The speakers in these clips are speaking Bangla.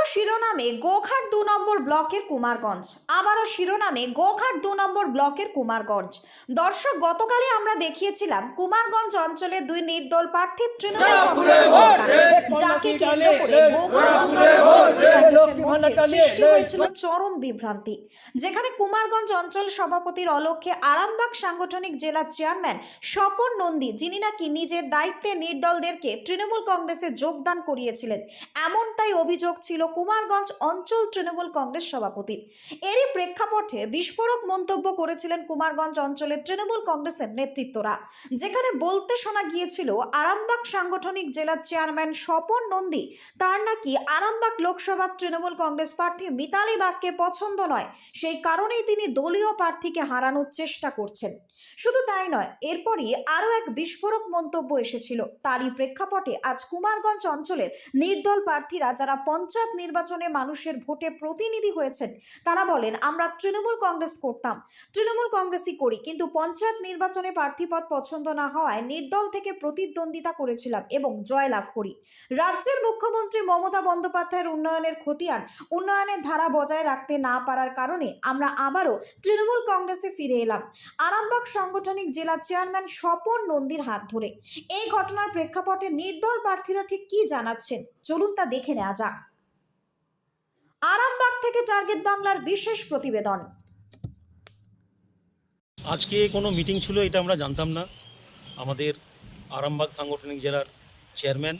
আবারও শিরোনামে গোঘাট দু নম্বর ব্লকের কুমারগঞ্জ। আবারও শিরোনামে গোঘাট দু নম্বর ব্লকের কুমারগঞ্জ। দর্শক গতকালে আমরা দেখিয়েছিলাম কুমারগঞ্জ অঞ্চলের দুই নির্দল প্রার্থী তৃণমূল কংগ্রেসে যোগদান যাকে কেন্দ্র করে গোঘাট দু নম্বর তৃণমূল কংগ্রেসের মধ্যে সৃষ্টি হয়েছিল চরম বিভ্রান্তি। যেখানে কুমারগঞ্জ অঞ্চল সভাপতির অলক্ষ্যে আরামবাগ সাংগঠনিক জেলার চেয়ারম্যান স্বপন নন্দী যিনি নাকি নিজের দায়িত্বে নির্দলদেরকে তৃণমূল কংগ্রেসে যোগদান করিয়েছিলেন এমনটাই অভিযোগ ছিল কুমারগঞ্জ অঞ্চল তৃণমূল কংগ্রেস সভাপতি। এরই প্রেক্ষাপটে বিস্ফোরক মন্তব্য করেছিলেন কুমারগঞ্জ অঞ্চলের তৃণমূল কংগ্রেসের নেতৃত্বরা। যেখানে বলতে শোনা গিয়েছিল, আরামবাগ সাংগঠনিক জেলার চেয়ারম্যান স্বপন নন্দী, তার নাকি আরামবাগ লোকসভার তৃণমূল কংগ্রেস প্রার্থী মিতালি বাগকে পছন্দ নয়, সেই কারণেই তিনি দলীয় প্রার্থীকে হারানোর চেষ্টা করছেন। শুধু তাই নয়, এরপরই আরও এক বিস্ফোরক মন্তব্য এসেছিল। তারই প্রেক্ষাপটে আজ কুমারগঞ্জ অঞ্চলের নির্দল প্রার্থীরা, যারা পঞ্চায়েত নির্বাচনে মানুষের ভোটে প্রতিনিধি হয়েছেন। তারা বলেন, আমরা তৃণমূল কংগ্রেস করতাম। তৃণমূল কংগ্রেসই করি, কিন্তু পঞ্চায়েত নির্বাচনে প্রার্থীপদ পছন্দ না হওয়ায় নির্দল থেকে প্রতিদ্বন্দ্বিতা করেছিলাম এবং জয়লাভ করি। রাজ্যের মুখ্যমন্ত্রী মমতা বন্দ্যোপাধ্যায়ের উন্নয়নের খতিয়ান উন্নয়নের ধারা বজায় রাখতে না পারার কারণে আমরা আবারও তৃণমূল কংগ্রেসে ফিরে এলাম। আরামবাগ সাংগঠনিক জেলা চেয়ারম্যান স্বপন নন্দীর হাত ধরে। এই ঘটনার প্রেক্ষাপটে নির্দল প্রার্থীরা ঠিক কি জানাচ্ছেন? চলুন তা দেখে নেওয়া যাক। আরামবাগ থেকে টার্গেট বাংলার বিশেষ প্রতিবেদন। আজকে কোনো মিটিং ছিল এটা আমরা জানতাম না। আমাদের আরামবাগ সাংগঠনিক জেলার চেয়ারম্যান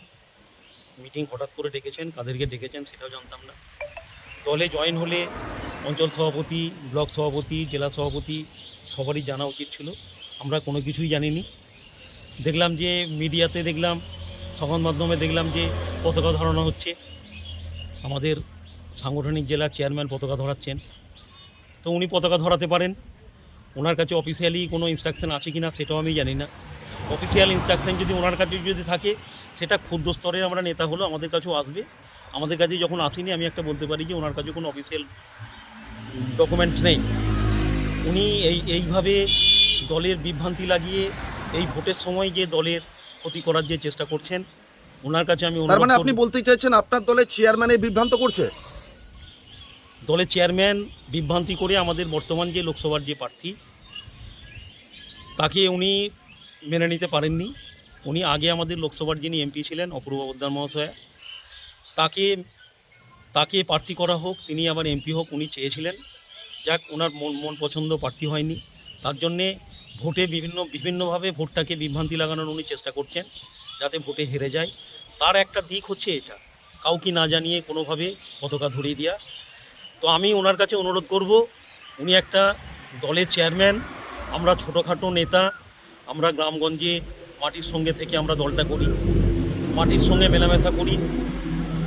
মিটিং হঠাৎ করে ডেকেছেন, কাদেরকে ডেকেছেন সেটাও জানতাম না। দলে জয়েন হলে অঞ্চল সভাপতি, ব্লক সভাপতি, জেলা সভাপতি সবারই জানা উচিত ছিল। আমরা কোনো কিছুই জানিনি। দেখলাম যে মিডিয়াতে দেখলাম, সংবাদ মাধ্যমে দেখলাম যে পতাকা ধরানো হচ্ছে। আমাদের সাংগঠনিক জেলার চেয়ারম্যান পতাকা ধরাচ্ছেন। তো উনি পতাকা ধরাতে পারেন। ওনার কাছে অফিসিয়ালি কোনো ইনস্ট্রাকশন আছে কি না সেটাও আমি জানি না। অফিসিয়াল ইনস্ট্রাকশন যদি ওনার কাছে যদি থাকে সেটা ক্ষুদ্র স্তরের আমরা নেতা হলো আমাদের কাছেও আসবে। আমাদের কাছে যখন আসেনি আমি একটা বলতে পারি যে ওনার কাছে কোনো অফিসিয়াল ডকুমেন্টস নেই। উনি এই এইভাবে দলের বিভ্রান্তি লাগিয়ে এই ভোটের সময় যে দলের ক্ষতি করার যে চেষ্টা করছেন ওনার কাছে আমি তার মানে আপনি বলতে চাইছেন আপনার দলের চেয়ারম্যান এই বিভ্রান্ত করছে? দলের চেয়ারম্যান বিভ্রান্তি করে আমাদের বর্তমান যে লোকসভার যে প্রার্থী, তাকে উনি মেনে নিতে পারেননি। উনি আগে আমাদের লোকসভার যিনি এমপি ছিলেন, অপূর্ব পোদ্দার মহাশয়া, তাকে তাকে প্রার্থী করা হোক, তিনি আবার এমপি হোক, উনি চেয়েছিলেন। যাক, ওনার মন মন পছন্দ প্রার্থী হয়নি। তার জন্যে ভোটে বিভিন্ন, বিভিন্নভাবে ভোটটাকে বিভ্রান্তি লাগানোর উনি চেষ্টা করছেন, যাতে ভোটে হেরে যায়। তার একটা দিক হচ্ছে এটা, কাউকে না জানিয়ে কোনোভাবে পতাকা ধরিয়ে দেওয়া তো আমি ওনার কাছে অনুরোধ করব, উনি একটা দলের চেয়ারম্যান, আমরা ছোটোখাটো নেতা, আমরা গ্রামগঞ্জে মাটির সঙ্গে থেকে আমরা দলটা করি, মাটির সঙ্গে মেলামেশা করি।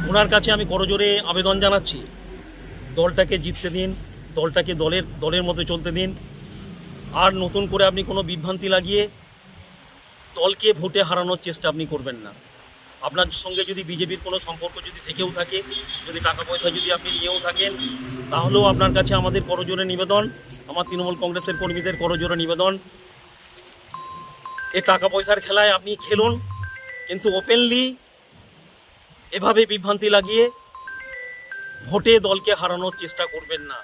ওনার কাছে আমি করজোরে আবেদন জানাচ্ছি, দলটাকে জিততে দিন, দলটাকে দলের দলের মতো চলতে দিন। আর নতুন করে আপনি কোনো বিভ্রান্তি লাগিয়ে দলকে ভোটে হারানোর চেষ্টা আপনি করবেন না। আপনার সঙ্গে যদি বিজেপির কোনো সম্পর্ক যদি থেকেও থাকে, যদি টাকা পয়সা যদি আপনি নিয়েও থাকেন, তাহলেও আপনার কাছে আমাদের করজোরে নিবেদন, আমার তৃণমূল কংগ্রেসের কর্মীদের করজোরে নিবেদন। এ টাকা পয়সার খেলায় আপনি খেলুন, কিন্তু ওপেনলি এভাবে বিভ্রান্তি লাগিয়ে ভোটে দলকে হারানোর চেষ্টা করবেন না।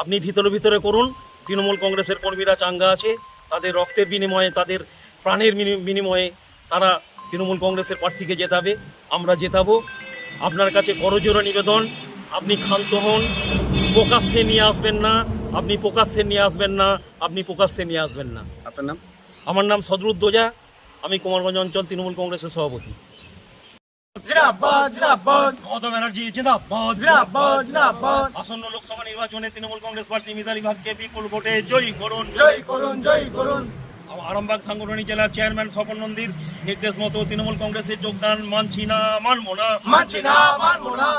আপনি ভিতরে ভিতরে করুন, তৃণমূল কংগ্রেসের কর্মীরা চাঙ্গা আছে, তাদের রক্তের বিনিময়ে, তাদের প্রাণের বিনিময়ে তারা তৃণমূল কংগ্রেসের প্রার্থীকে জেতাবে আমরা জেতাবো আপনার কাছে করজোরে নিবেদন আপনি ক্ষান্ত হন প্রকাশ্যে নিয়ে আসবেন না আপনি প্রকাশ্যে নিয়ে আসবেন না আপনি প্রকাশ্যে নিয়ে আসবেন না। আপনার নাম? আমার নাম সদরুদ্দোজা আমি কুমারগঞ্জ অঞ্চল তৃণমূল কংগ্রেসের সভাপতি। জিন্দাবাদ জিন্দাবাদ। মমতা ব্যানার্জি জিন্দাবাদ জিন্দাবাদ। জিন্দাবাদ। আসন্ন লোকসভা নির্বাচনে তৃণমূল কংগ্রেস প্রার্থী মিতালি ভাগকে বিপুল ভোটে জয়ী করুন। জয় করুন জয় করুন। আরামবাগ সাংগঠনিক জেলার চেয়ারম্যান স্বপন নন্দীর নির্দেশ মতো তৃণমূল কংগ্রেসের যোগদান মানছি না মানব না। মানছি না মানবো না।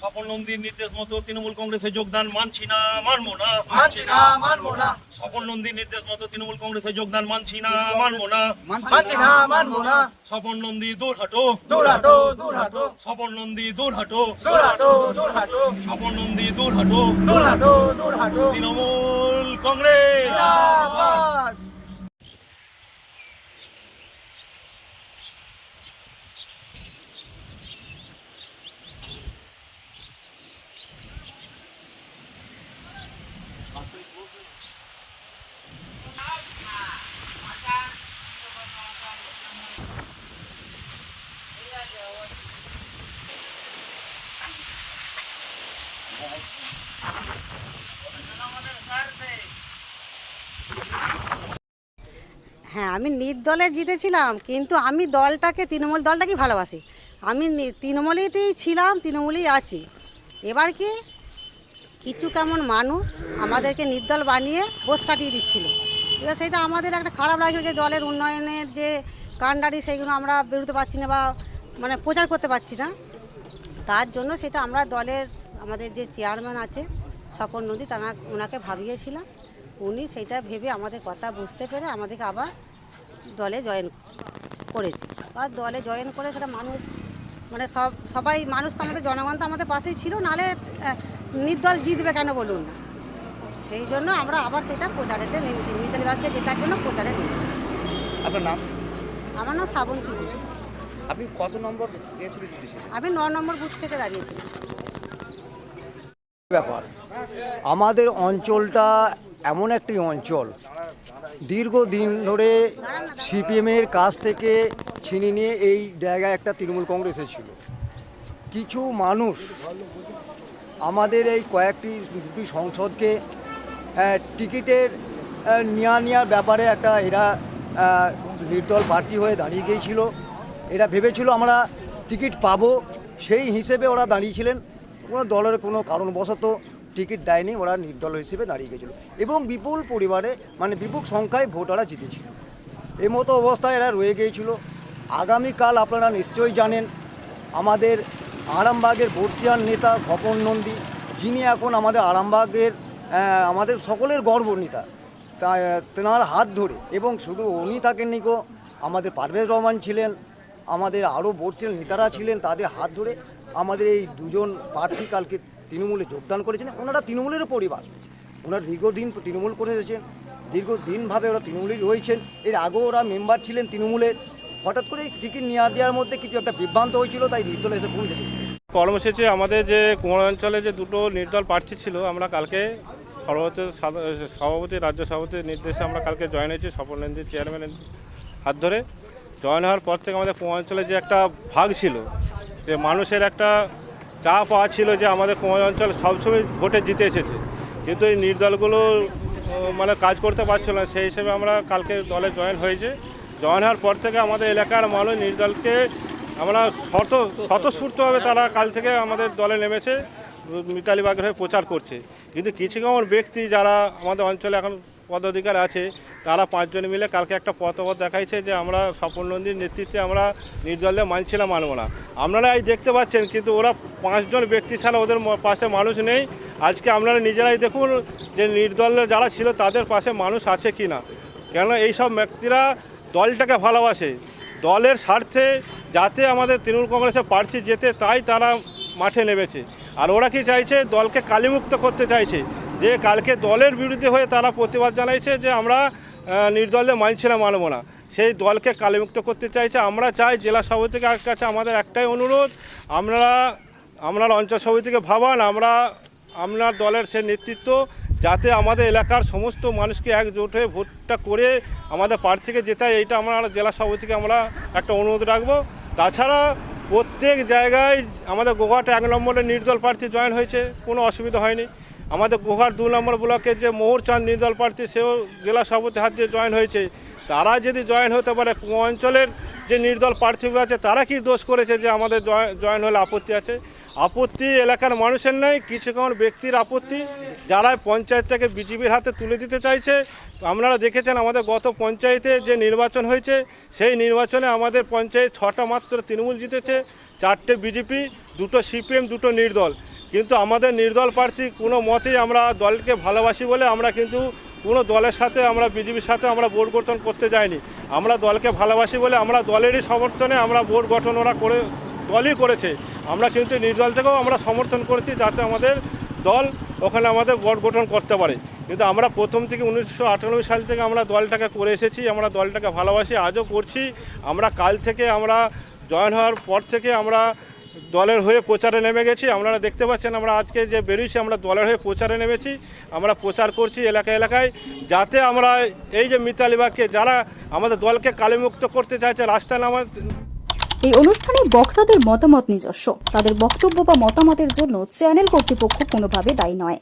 স্বপন নন্দীর নির্দেশ মতো তৃণমূল কংগ্রেসের যোগদান মানছি না মানব না। মানছি না মানবো না। স্বপন নন্দীর নির্দেশ মতো তৃণমূল কংগ্রেসের যোগদান মানছি না মানব না। মানছি না মানবো না। স্বপন নন্দী দূর হাঁটো। দূর হাটো দূর হাটো স্বপন নন্দী দূর হাঁটো। দূর হাটো দূর হাটো স্বপন নন্দী দূর হাঁটো। দূর হাটো দূর হাটো তৃণমূল কংগ্রেস জিন্দাবাদ হ্যাঁ আমি নির্দলে জিতেছিলাম, কিন্তু আমি দলটাকে, তৃণমূল দলটাকে ভালোবাসি। আমি তৃণমূলেতেই ছিলাম, তৃণমূলেই আছি। এবার কি? কিছু কেমন মানুষ আমাদেরকে নির্দল বানিয়ে বোস কাটিয়ে দিচ্ছিল। এবার সেটা আমাদের একটা খারাপ লাগছিল যে দলের উন্নয়নের যে কাণ্ডারি সেইগুলো আমরা বেরোতে পারছি না বা মানে প্রচার করতে পারছি না। তার জন্য সেটা আমরা দলের, আমাদের যে চেয়ারম্যান আছে, স্বপন নদী তারা ওনাকে ভাবিয়েছিলাম। উনি সেটা ভেবে আমাদের কথা বুঝতে পেরে আমাদেরকে আবার দলে জয়েন করেছে। বা দলে জয়েন করে সেটা মানুষ মানে সব সবাই মানুষ তো আমাদের জনগণ তো আমাদের পাশেই ছিল নাহলে নির্দল জিতবে কেন বলুন সেই জন্য আমরা আবার সেটা প্রচারেতে নেমেছি মিতালি বাগকে জেতার জন্য প্রচারে নেমেছি। আপনার নাম? আমার নাম শ্রাবণ ঘোষ। আপনি কত নম্বর আমি ন নম্বর বুথ থেকে দাঁড়িয়েছিলাম। ব্যাপার। আমাদের অঞ্চলটা এমন একটি অঞ্চল দীর্ঘদিন ধরে সিপিএমের কাছ থেকে ছিনিয়ে নিয়ে এই জায়গায় একটা তৃণমূল কংগ্রেসে ছিল। কিছু মানুষ আমাদের এই কয়েকটি দুটি সংসদকে টিকিটের নেওয়া নেওয়ার ব্যাপারে একটা এরা নির্দল প্রার্থী হয়ে দাঁড়িয়ে গিয়েছিল। এরা ভেবেছিল আমরা টিকিট পাবো, সেই হিসেবে ওরা দাঁড়িয়েছিলেন কোনো দলের কোনো কারণবশত টিকিট দেয়নি, ওরা নির্দল হিসেবে দাঁড়িয়ে গেছিল। এবং বিপুল পরিবারে মানে বিপুল সংখ্যায় ভোটাররা জিতেছিল। এই মতো অবস্থায় এরা রয়ে গিয়েছিল। আগামীকাল আপনারা নিশ্চয়ই জানেন, আমাদের আরামবাগের বর্ষিয়ান নেতা স্বপন নন্দী, যিনি এখন আমাদের আরামবাগের আমাদের সকলের গর্ব নেতা তা, তেনার হাত ধরে, এবং শুধু উনি থাকেন নিকো আমাদের পারভেজ রহমান ছিলেন, আমাদের আরও বর্ষিয়ান নেতারা ছিলেন, তাদের হাত ধরে আমাদের এই দুজন প্রার্থী কালকে তৃণমূলে যোগদান করেছেন, ওনারা তৃণমূলেরও পরিবার। ওনারা দীর্ঘদিন তৃণমূল করে এসেছেন, দীর্ঘদিনভাবে ওরা তৃণমূলেই রয়েছেন। এর আগেও ওরা মেম্বার ছিলেন তৃণমূলের। হঠাৎ করে টিকিট নেওয়া দেওয়ার মধ্যে কিছু একটা বিভ্রান্ত হয়েছিল, তাই নির্দল এসে পৌঁছে কর্মসূচি আমাদের যে কুমার অঞ্চলে যে দুটো নির্দল প্রার্থী ছিল, আমরা কালকে সর্বত সভাপতি, রাজ্য সভাপতির নির্দেশে আমরা কালকে জয়েন হয়েছি সফল নন্দী চেয়ারম্যানের হাত ধরে। জয়েন হওয়ার পর থেকে আমাদের কুমার অঞ্চলে যে একটা ভাগ ছিল, যে মানুষের একটা চা পাওয়া ছিল যে আমাদের কুমার অঞ্চল সবসময় ভোটে জিতে এসেছে। কিন্তু এই নির্দলগুলো মানে কাজ করতে পারছিল না। সেই হিসেবে আমরা কালকে দলে জয়েন হয়েছে। জয়েন হওয়ার পর থেকে আমাদের এলাকার মানুষ নির্দলকে আমরা শত, স্বতঃস্ফূর্তভাবে তারা কাল থেকে আমাদের দলে নেমেছে, মিতালি বাগের হয়ে প্রচার করছে। কিন্তু কিছু কেমন ব্যক্তি যারা আমাদের অঞ্চলে এখন পদাধিকার আছে তারা পাঁচজন মিলে কালকে একটা পথপথ দেখাইছে যে আমরা স্বপন নন্দীর নেতৃত্বে আমরা নির্দলে মানছিলাম, মানব না। আপনারা এই দেখতে পাচ্ছেন, কিন্তু ওরা পাঁচজন ব্যক্তি ছাড়া ওদের পাশে মানুষ নেই। আজকে আপনারা নিজেরাই দেখুন যে নির্দলে যারা ছিল, তাদের পাশে মানুষ আছে কি না কেন এই সব ব্যক্তিরা দলটাকে ভালোবাসে। দলের স্বার্থে যাতে আমাদের তৃণমূল কংগ্রেসের প্রার্থী যেতে, তাই তারা মাঠে নেমেছে। আর ওরা কি চাইছে? দলকে কালিমুক্ত করতে চাইছে। যে কালকে দলের বিরুদ্ধে হয়ে তারা প্রতিবাদ জানাইছে যে আমরা নির্দলে মানছিলাম মানব না। সেই দলকে কালিমুক্ত করতে চাইছে। আমরা চাই জেলা সভাপতির কাছে আমাদের একটাই অনুরোধ, আমরা আপনার অঞ্চল সমিতিকে ভাবান, আমরা আপনার দলের সে নেতৃত্ব যাতে আমাদের এলাকার সমস্ত মানুষকে একজোট হয়ে ভোটটা করে আমাদের প্রার্থীকে জেতায়, এইটা আমরা জেলা সভাপতিকে আমরা একটা অনুরোধ রাখব। তাছাড়া প্রত্যেক জায়গায় আমাদের গোঘাট এক নম্বরে নির্দল প্রার্থী জয়েন হয়েছে, কোনো অসুবিধা হয়নি। আমাদের গোঘাট দু নম্বর ব্লকের যে মোহরচাঁদ নির্দল প্রার্থী, সেও জেলা সভাপতি হাত দিয়ে জয়েন হয়েছে। তারা যদি জয়েন হতে পারে অঞ্চলের যে নির্দল প্রার্থীগুলো আছে, তারা কি দোষ করেছে যে আমাদের জয়- জয়েন হলে আপত্তি আছে? আপত্তি এলাকার মানুষের নয় কিছু কোন ব্যক্তির আপত্তি। যারা পঞ্চায়েতটাকে বিজেপির হাতে তুলে দিতে চাইছে, আপনারা দেখেছেন আমাদের গত পঞ্চায়েতে যে নির্বাচন হয়েছে, সেই নির্বাচনে আমাদের পঞ্চায়েত ছটা মাত্র তৃণমূল জিতেছে, চারটে বিজেপি, দুটো সিপিএম, দুটো নির্দল। কিন্তু আমাদের নির্দল প্রার্থী কোনো মতেই আমরা দলকে ভালোবাসি বলে আমরা কিন্তু কোনো দলের সাথে আমরা, বিজেপির সাথে আমরা বোর্ড গঠন করতে যাইনি। আমরা দলকে ভালোবাসি বলে আমরা দলেরই সমর্থনে আমরা বোর্ড গঠন ওরা করে, দলই করেছে। আমরা কিন্তু নির্দল থেকেও আমরা সমর্থন করেছি যাতে আমাদের দল ওখানে আমাদের বোর্ড গঠন করতে পারে। কিন্তু আমরা প্রথম থেকে উনিশশো আটানব্বই সাল থেকে আমরা দলটাকে করে এসেছি, আমরা দলটাকে ভালোবাসি, আজও করছি। আমরা কাল থেকে আমরা জয়েন হওয়ার পর থেকে আমরা দলের হয়ে প্রচারে নেমে গেছি। আপনারা দেখতে পাচ্ছেন আমরা আজকে যে বেরিয়েছি, আমরা দলের হয়ে প্রচারে নেমেছি। আমরা প্রচার করছি এলাকা এলাকায় যাতে আমরা এই যে মিতালি বাগকে, যারা আমাদের দলকে কালিমুক্ত করতে চাইছে রাস্তায় নামা এই অনুষ্ঠানে বক্তাদের মতামত নিজস্ব। তাদের বক্তব্য বা মতামতের জন্য চ্যানেল কর্তৃপক্ষ কোনোভাবে দায়ী নয়।